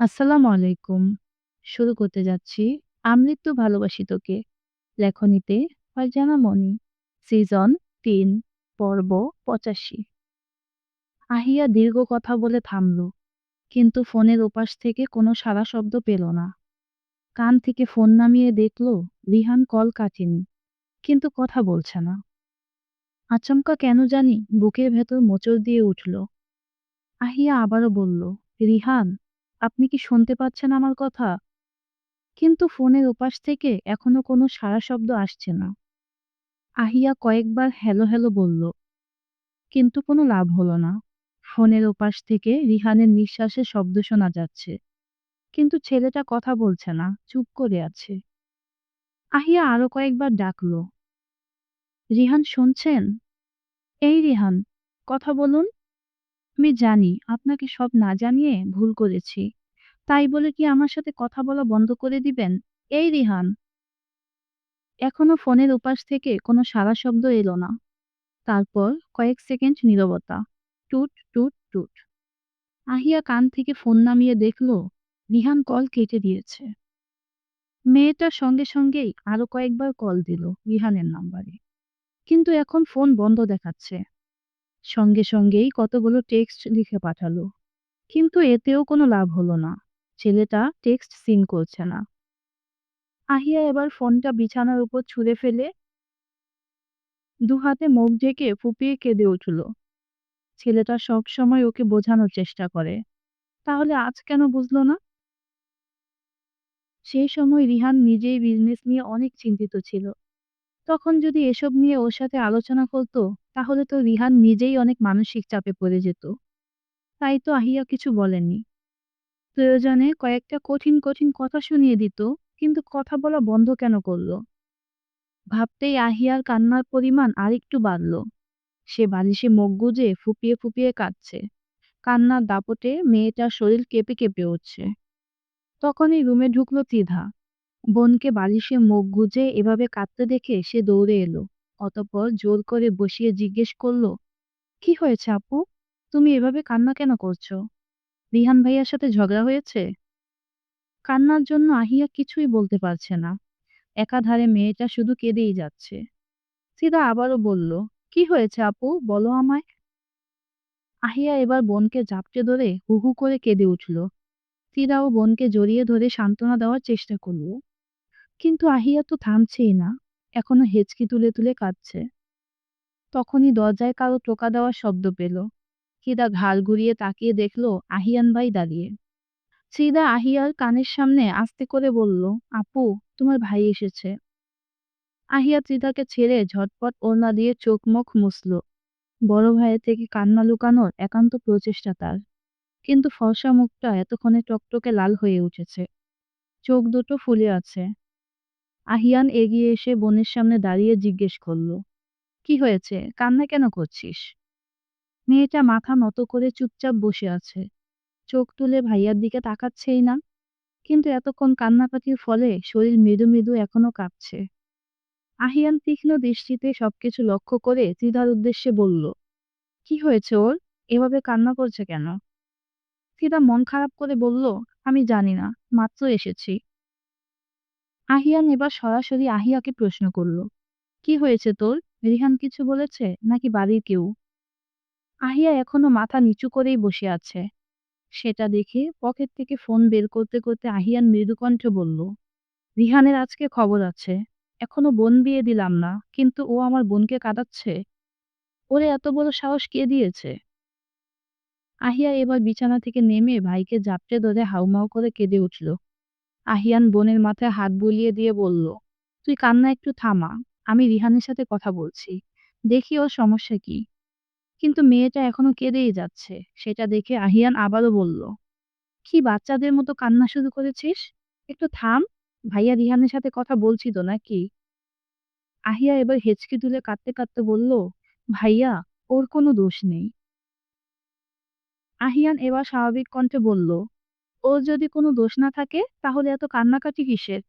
আসসালামু আলাইকুম। শুরু করতে যাচ্ছি আমৃত্যু ভালোবাসি তোকে। লেখনীতে ফারজানা মনি। সিজন তিন পর্ব ৮৫ আহিয়া দীর্ঘ কথা বলে থামল। কিন্তু ফোনের ওপাশ থেকে কোনো সারা শব্দ পেল না। কান থেকে ফোন নামিয়ে দেখল রিহান কল কাটেনি। কিন্তু কথা বলছে না। আচমকা কেন জানি বুকের ভেতর মোচড় দিয়ে উঠল। আহিয়া আবারও বলল, রিহান আপনি কি শুনতে পাচ্ছেন আমার কথা? কিন্তু ফোনের ওপাশ থেকে এখনও কোনো সাড়া শব্দ আসছে না। আহিয়া কয়েকবার হ্যালো হ্যালো বলল। কিন্তু কোনো লাভ হলো না। ফোনের ওপাশ থেকে রিহানের নিঃশ্বাসের শব্দ শোনা যাচ্ছে। কিন্তু ছেলেটা কথা বলছে না, চুপ করে আছে। আহিয়া আরও কয়েকবার ডাকল। রিহান শুনছেন? এই রিহান, কথা বলুন। আমি জানি আপনাকে সব না জানিয়ে ভুল করেছি। তাই বলে কি আমার সাথে কথা বলা বন্ধ করে দিবেন? এই রিহান! এখনও ফোনের ওপাশ থেকে কোনো সারা শব্দ এলো না। তারপর কয়েক সেকেন্ড নীরবতা। টুট, টুট, টুট। আহিয়া কান থেকে ফোন নামিয়ে দেখল রিহান কল কেটে দিয়েছে। মেয়েটা সঙ্গে সঙ্গেই আরও কয়েকবার কল দিল রিহানের নাম্বারে। কিন্তু এখন ফোন বন্ধ দেখাচ্ছে। সঙ্গে সঙ্গেই কতগুলো টেক্সট লিখে পাঠালো। কিন্তু এতেও কোনো লাভ হলো না। ছেলেটা টেক্সট সিন করছে না। আহিয়া এবার ফোনটা বিছানার উপর ছুঁড়ে ফেলে দুহাতে মুখ ঢেকে ফুঁপিয়ে কেঁদে উঠল। ছেলেটা সব সময় ওকে বোঝানোর চেষ্টা করে। তাহলে আজ কেন বুঝলো না? সেই সময় রিহান নিজেই বিজনেস নিয়ে অনেক চিন্তিত ছিল। তখন যদি এসব নিয়ে ওর সাথে আলোচনা করতো, তাহলে তো রিহান নিজেই অনেক মানসিক চাপে পড়ে যেত। তাই তো আহিয়া কিছু বলেনি। প্রয়োজনে কয়েকটা কঠিন কঠিন কথা শুনিয়ে দিত, কিন্তু কথা বলা বন্ধ কেন করল? ভাবতেই আহিয়ার কান্নার পরিমাণ আরেকটু বাড়ল। সে বালিশে মুখ গুজে ফুঁপিয়ে ফুঁপিয়ে কাঁদছে। কান্নার দাপটে মেয়েটার শরীর কেঁপে কেঁপে উঠছে। তখনই রুমে ঢুকলো ত্রিধা। বোনকে বালিশে মুখ গুজে এভাবে কাঁদতে দেখে সে দৌড়ে এলো। অতঃপর জোর করে বসিয়ে জিজ্ঞেস করল, কি হয়েছে আপু? তুমি এভাবে কান্না কেন করছ? রিহান ভাইয়ার সাথে ঝগড়া হয়েছে? কান্নার জন্য আহিয়া কিছুই বলতে পারছে না। একাধারে মেয়েটা শুধু কেঁদেই যাচ্ছে। সিদা আবারও বলল, কি হয়েছে আপু বলো আমায়? আহিয়া এবার বোনকে জাপটে ধরে হু হু করে কেঁদে উঠল। সিদাও বোনকে জড়িয়ে ধরে সান্ত্বনা দেওয়ার চেষ্টা করল। কিন্তু আহিয়া তো থামছেই না, এখনও হেঁচকি তুলে তুলে কাঁদছে। তখনই দরজায় কারও টোকা দেওয়ার শব্দ পেল। সিদা ঘাড় ঘুরিয়ে তাকিয়ে দেখল আহিয়ান ভাই দাঁড়িয়ে। সিদা আহিয়ার কানের সামনে আস্তে করে বলল, আপু তোমার ভাই এসেছে। আহিয়া ত্রিদাকে ছেড়ে ঝটপট ওড়না দিয়ে চোখ মুখ মুছল। বড় ভাইয়ের থেকে কান্না লুকানোর একান্ত প্রচেষ্টা তার। কিন্তু ফর্সা মুখটা এতক্ষণে টকটকে লাল হয়ে উঠেছে। চোখ দুটো ফুলে আছে। আহিয়ান এগিয়ে এসে বোনের সামনে দাঁড়িয়ে জিজ্ঞেস করল, কি হয়েছে কান্না কেন করছিস? মেয়েটা মাথা নত করে চুপচাপ বসে আছে। চোখ তুলে ভাইয়ার দিকে তাকাচ্ছেই না। কিন্তু এতক্ষণ কান্নাকাটির ফলে শরীর মৃদু মৃদু এখনও কাঁপছে। আহিয়ান তীক্ষ্ণ দৃষ্টিতে সবকিছু লক্ষ্য করে ত্রিধার উদ্দেশ্যে বলল, কি হয়েছে ওর? এভাবে কান্না করছে কেন? ত্রিধা মন খারাপ করে বলল, আমি জানি না, মাত্র এসেছি। আহিয়ান এবার সরাসরি আহিয়াকে প্রশ্ন করল, কি হয়েছে তোর? রিহান কিছু বলেছে নাকি বাড়ির কেউ? আহিয়া এখনও মাথা নিচু করেই বসে আছে। সেটা দেখে পকেট থেকে ফোন বের করতে করতে আহিয়ান মৃদুকণ্ঠে বলল, রিহানের আজকে খবর আছে। এখনও বোন বিয়ে দিলাম না, কিন্তু ও আমার বোনকে কাটাচ্ছে ওরে এত বড় সাহস কে দিয়েছে? আহিয়া এবার বিছানা থেকে নেমে ভাইকে জাপটে ধরে হাউমাউ করে কেঁদে উঠল। আহিয়ান বোনের মাথায় হাত বুলিয়ে দিয়ে বলল, তুই কান্না একটু থামা, আমি রিহানের সাথে কথা বলছি। দেখি ওর সমস্যা কি। কিন্তু মেয়েটা এখনও কেঁদেই যাচ্ছে। সেটা দেখে আহিয়ান আবারও বলল, কি বাচ্চাদের মতো কান্না শুরু করেছিস? একটু থাম, ভাইয়া রিহানের সাথে কথা বলছি তো নাকি? আহিয়া এবার হেঁচকি তুলে কাঁদতে কাঁদতে বলল, ভাইয়া ওর কোনো দোষ নেই। আহিয়ান এবার স্বাভাবিক কণ্ঠে বলল, ওর যদি কোনো দোষ না থাকে তাহলে এত কান্নাকাটি কিসের?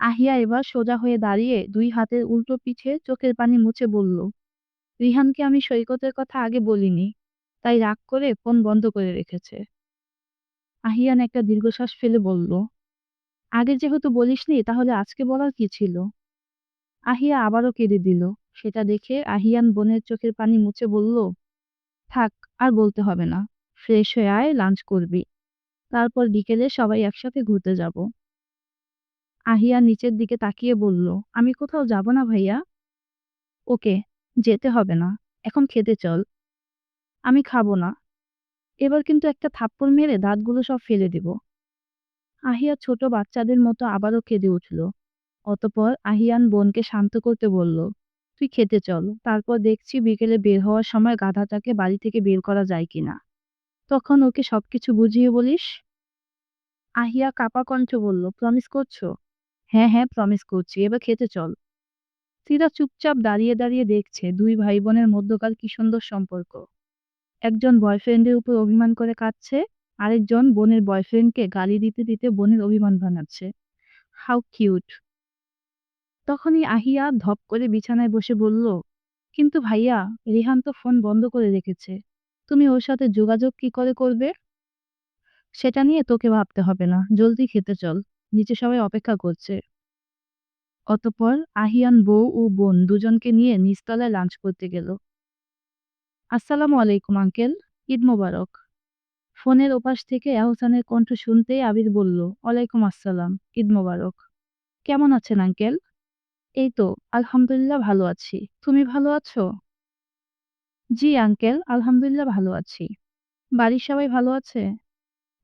আহিয়া এবার সোজা হয়ে দাঁড়িয়ে দুই হাতের উল্টো পিঠে চোখের পানি মুছে বলল, রিহানকে আমি সৈকতের কথা আগে বলিনি, তাই রাগ করে ফোন বন্ধ করে রেখেছে। আহিয়ান একটা দীর্ঘশ্বাস ফেলে বলল আগে যেহেতু বলিসনি তাহলে আজকে বলার কি ছিল আহিয়া আবারও কেঁদে দিল সেটা দেখে আহিয়ান বোনের চোখের পানি মুছে বলল থাক আর বলতে হবে না ফ্রেশ হয়ে আয় লাঞ্চ করবি তারপর বিকেলে সবাই একসাথে ঘুরতে যাব। আহিয়া নিচের দিকে তাকিয়ে বলল, আমি কোথাও যাব না ভাইয়া? ওকে, যেতে হবে না, এখন খেতে চল। আমি খাব না। এবার কিন্তু একটা থাপ্পড় মেরে দাঁতগুলো সব ফেলে দিব। আহিয়া ছোট বাচ্চাদের মতো আবারও কেঁদে উঠল। অতপর আহিয়ান বোনকে শান্ত করতে বলল, তুই খেতে চল, তারপর দেখছি বিকেলে বের হওয়ার সময় গাধাটাকে বাড়ি থেকে বের করা যায় কিনা। তখন ওকে সবকিছু বুঝিয়ে বলিস? আহিয়া কাপা কণ্ঠ বলল প্রমিস করছ? হ্যাঁ হ্যাঁ প্রমিস করছি, এবার খেতে চল। সিরা চুপচাপ দাঁড়িয়ে দাঁড়িয়ে দেখছে দুই ভাই বোনের মধ্যকার কি সুন্দর সম্পর্ক। একজন বয়ফ্রেন্ডের উপর অভিমান করে কাঁদছে, আরেকজন বোনের বয়ফ্রেন্ডকে গালি দিতে দিতে বোনের অভিমান বানাচ্ছে হাউ কিউট তখনই আহিয়া ধপ করে বিছানায় বসে বলল, কিন্তু ভাইয়া, রিহান তো ফোন বন্ধ করে রেখেছে। তুমি ওর সাথে যোগাযোগ কি করে করবে? সেটা নিয়ে তোকে ভাবতে হবে না। জলদি খেতে চল। নিচে সবাই অপেক্ষা করছে। অতপর আহিয়ান বউ ও বোন দুজনকে নিয়ে নিচতলায় লাঞ্চ করতে গেল। আসসালামু আলাইকুম, আঙ্কেল। ঈদ মোবারক। ফোনের ওপাশ থেকে আহসানের কণ্ঠ শুনতেই আবির বলল, ওয়ালাইকুম আসসালাম, ঈদ মোবারক। কেমন আছেন, আঙ্কেল? এই তো, আলহামদুলিল্লাহ ভালো আছি। তুমি ভালো আছো? জি, আঙ্কেল, আলহামদুলিল্লাহ ভালো আছি। বাড়ির সবাই ভালো আছে?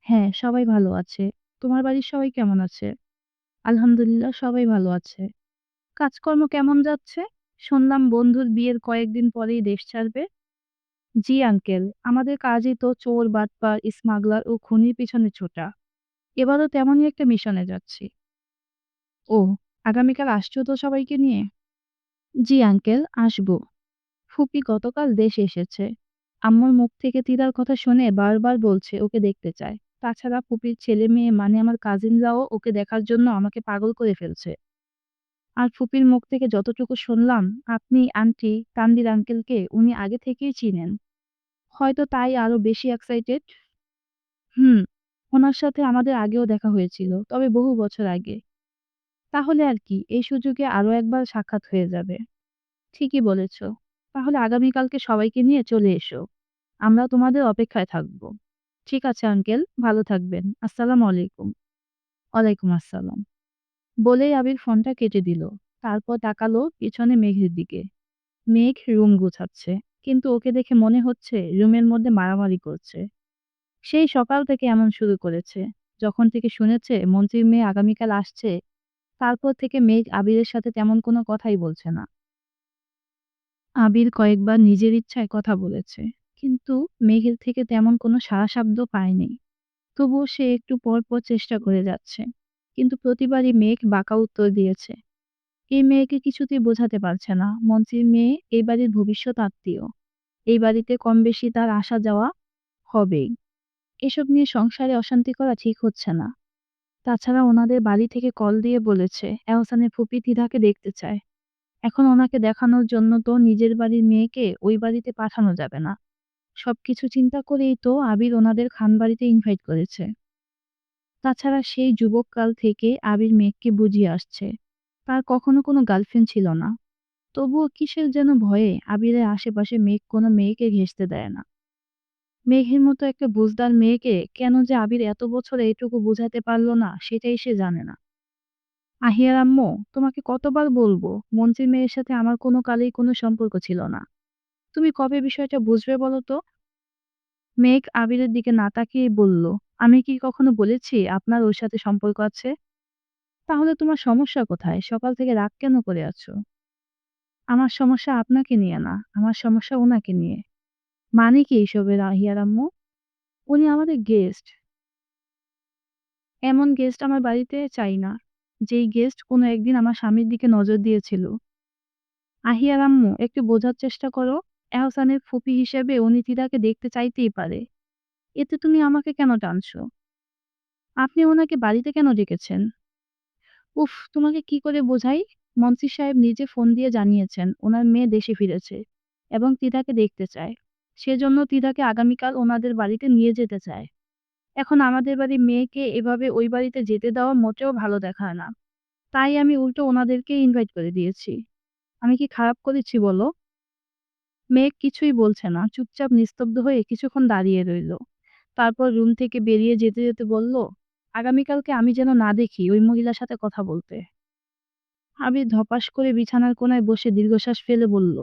হ্যাঁ সবাই ভালো আছে। তোমার বাড়ির সবাই কেমন আছে? আলহামদুলিল্লাহ, সবাই ভালো আছে। কাজকর্ম কেমন যাচ্ছে? শুনলাম বন্ধুর বিয়ের কয়েকদিন পরেই দেশ ছাড়বে। জি আঙ্কেল, আমাদের কাজই তো চোর, বাটপার, স্মাগলার ও খুনির পিছনে ছোটা। এবারও তেমনই একটা মিশনে যাচ্ছি। ও, আগামীকাল আসছো তো সবাইকে নিয়ে? জি আঙ্কেল, আসব। ফুপি গতকাল দেশে এসেছে। আম্মুর মুখ থেকে তিরার কথা শুনে বারবার বলছে, ওকে দেখতে চায়। তাছাড়া ফুপির ছেলে মেয়ে মানে আমার কাজিনরাও ওকে দেখার জন্য আমাকে পাগল করে ফেলছে। আর ফুপির মুখ থেকে যতটুকু শুনলাম, আপনি আন্টি তানদির আঙ্কেলকে উনি আগে থেকেই চিনেন। হয়তো তাই আরও বেশি এক্সাইটেড হুম, ওনার সাথে আমাদের আগেও দেখা হয়েছিল, তবে বহু বছর আগে। তাহলে আর কি, এই সুযোগে আরও একবার সাক্ষাৎ হয়ে যাবে। ঠিকই বলেছ। তাহলে আগামীকালকে সবাইকে নিয়ে চলে এসো। আমরা তোমাদের অপেক্ষায় থাকব। ঠিক আছে, আঙ্কেল। ভালো থাকবেন। আসসালামু আলাইকুম। ওয়ালাইকুম আসসালাম। বলেই আবির ফোনটা কেটে দিল। তারপর তাকালো পিছনে মেঘের দিকে। মেঘ রুম গুছাচ্ছে, কিন্তু ওকে দেখে মনে হচ্ছে রুমের মধ্যে মারামারি করছে। সেই সকাল থেকে এমন শুরু করেছে, যখন থেকে শুনেছে মন্ত্রীর মেয়ে আগামীকাল আসছে। তারপর থেকে মেঘ আবিরের সাথে তেমন কোনো কথাই বলছে না। আবির কয়েকবার নিজের ইচ্ছায় কথা বলেছে। কিন্তু মেঘের থেকে তেমন কোনো সাড়া শব্দ পায়নি। তবুও সে একটু পর পর চেষ্টা করে যাচ্ছে, কিন্তু প্রতিবারই মেঘ বাঁকা উত্তর দিয়েছে। এই মেয়েকে কিছুতেই বোঝাতে পারছে না। মন্ত্রীর মেয়ে এই বাড়ির ভবিষ্যৎ আত্মীয়। এই বাড়িতে কম বেশি তার আসা যাওয়া হবেই। এসব নিয়ে সংসারে অশান্তি করা ঠিক হচ্ছে না। তাছাড়া ওনাদের বাড়ি থেকে কল দিয়ে বলেছে এহসানের ফুপি তিধাকে দেখতে চায়। এখন ওনাকে দেখানোর জন্য তো নিজের বাড়ির মেয়েকে ওই বাড়িতে পাঠানো যাবে না। সবকিছু চিন্তা করেই তো আবির ওনাদের খান বাড়িতে ইনভাইট করেছে। তাছাড়া সেই যুবককাল থেকে আবির মেঘকে বুঝিয়ে আসছে। তার কখনো কোনো গার্লফ্রেন্ড ছিল না। তবুও কিসের যেন ভয়ে আবিরের আশেপাশে মেঘ কোনো মেয়েকে ঘেঁষতে দেয় না। মেঘের মতো একটা বুঝদার মেয়েকে কেন যে আবির এত বছর এইটুকু বোঝাতে পারল না, সেটাই সে জানে না। আহিয়ার আম্মু, তোমাকে কতবার বলব, মন্ত্রী মেয়ের সাথে আমার কোনো কালেই কোনো সম্পর্ক ছিল না। তুমি কবে বিষয়টা বুঝবে বলো তো? মেঘ আবিরের দিকে না তাকিয়ে বলল, আমি কি কখনো বলেছি আপনার ওর সাথে সম্পর্ক আছে? তাহলে তোমার সমস্যা কোথায়? সকাল থেকে রাগ কেন করে আছো? আমার সমস্যা আপনাকে নিয়ে না, আমার সমস্যা ওনাকে নিয়ে। মানে কি এইসবের আহিয়ার আম্মু? উনি আমাদের গেস্ট এমন গেস্ট আমার বাড়িতে চাই না। যেই গেস্ট কোনো একদিন আমার স্বামীর দিকে নজর দিয়েছিল। আহিয়ার আম্মু, একটু বোঝার চেষ্টা করো। এহসানের ফুপি হিসেবে উনি তিদাকে দেখতে চাইতেই পারে। এতে তুমি আমাকে কেন টানছো? আপনি ওনাকে বাড়িতে কেন ডেকেছেন? উফ, তোমাকে কি করে বোঝাই? মন্ত্রী সাহেব নিজে ফোন দিয়ে জানিয়েছেন, ওনার মেয়ে দেশে ফিরেছে এবং তিদাকে দেখতে চায়। সেজন্য তিদাকে আগামীকাল ওনাদের বাড়িতে নিয়ে যেতে চায়। এখন আমাদের বাড়ির মেয়েকে এভাবে ওই বাড়িতে যেতে দেওয়া মোটেও ভালো দেখায় না। তাই আমি উল্টো ওনাদেরকে ইনভাইট করে দিয়েছি। আমি কি খারাপ করেছি বলো? মেয়ে কিছুই বলছে না। চুপচাপ নিস্তব্ধ হয়ে কিছুক্ষণ দাঁড়িয়ে রইল। তারপর রুম থেকে বেরিয়ে যেতে যেতে বলল, আগামীকালকে আমি যেন না দেখি ওই মহিলার সাথে কথা বলতে। আবির ধপাস করে বিছানার কোনায় বসে দীর্ঘশ্বাস ফেলে বলল,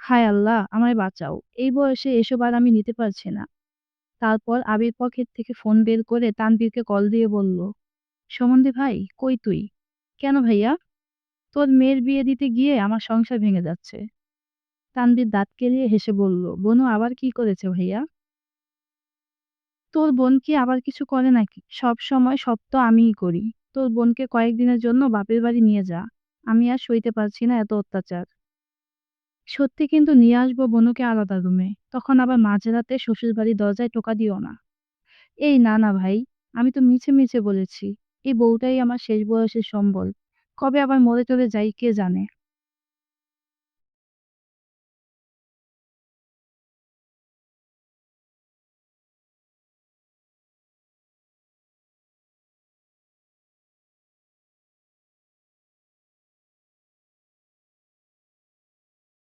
হায় আল্লাহ, আমায় বাঁচাও। এই বয়সে এসব আর আমি নিতে পারছি না। তারপর আবির পকেট থেকে ফোন বের করে তানবীরকে কল দিয়ে বলল, সমন্ধে ভাই, কই তুই? কেন ভাইয়া? তোর মেয়ের বিয়ে দিতে গিয়ে আমার সংসার ভেঙে যাচ্ছে। তানবীর দাঁত কেলিয়ে হেসে বলল, বনু, আবার কি করেছে ভাইয়া? তোর বোন কি আবার কিছু করে নাকি? সব সময় সব তো আমিই করি। তোর বোনকে কয়েকদিনের জন্য বাপের বাড়ি নিয়ে যা। আমি আর সইতে পারছি না এত অত্যাচার। সত্যি কিন্তু নিয়ে আসব বনুকে আলাদা রুমে। তখন আবার মাঝরাতে শ্বশুর বাড়ির দরজায় টোকা দিও না। এই না না ভাই, আমি তো মিছে মিছে বলেছি। এই বউটাই আমার শেষ বয়সের সম্বল। কবে আবার মরে চলে যাই কে জানে?